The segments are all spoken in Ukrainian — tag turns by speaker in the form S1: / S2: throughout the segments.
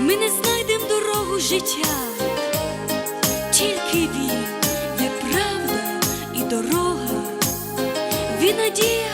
S1: ми не знайдемо дорогу життя, тільки він є правда і дорога, він надія.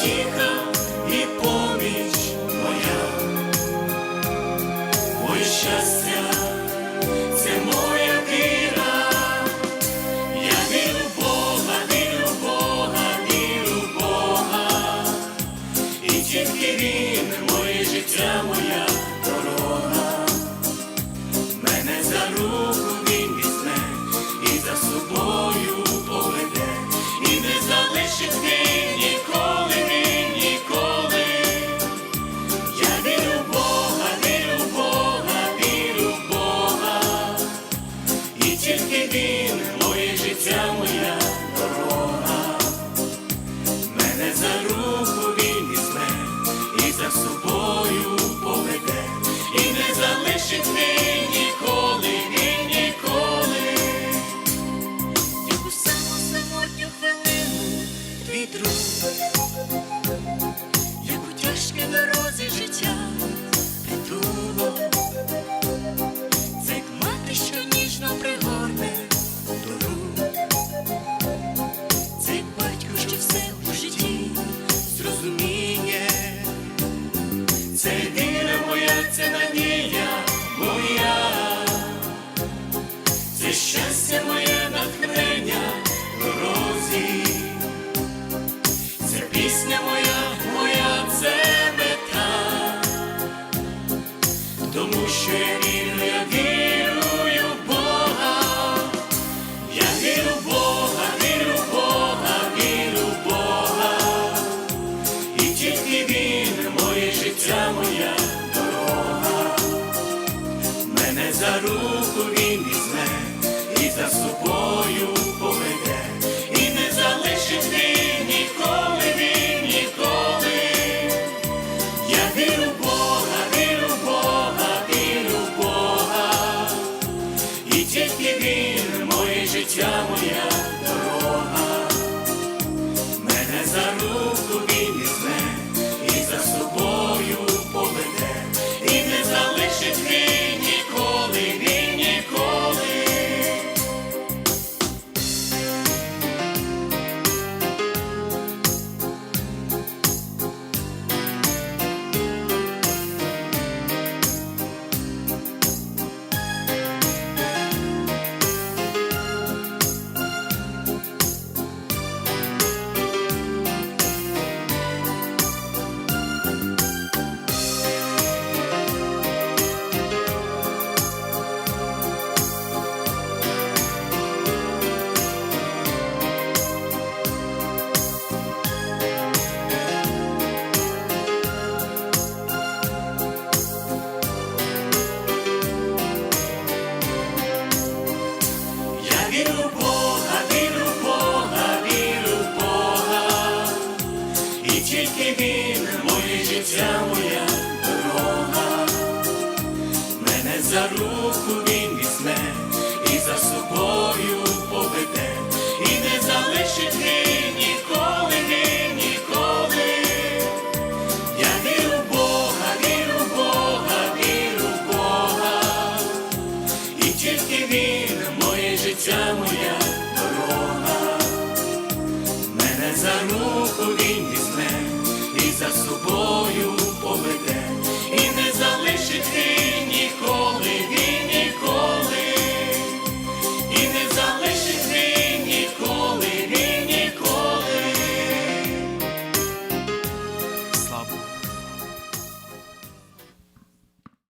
S2: chica. siamo gli тільки він, моє життя, моя дорога, мене за руку.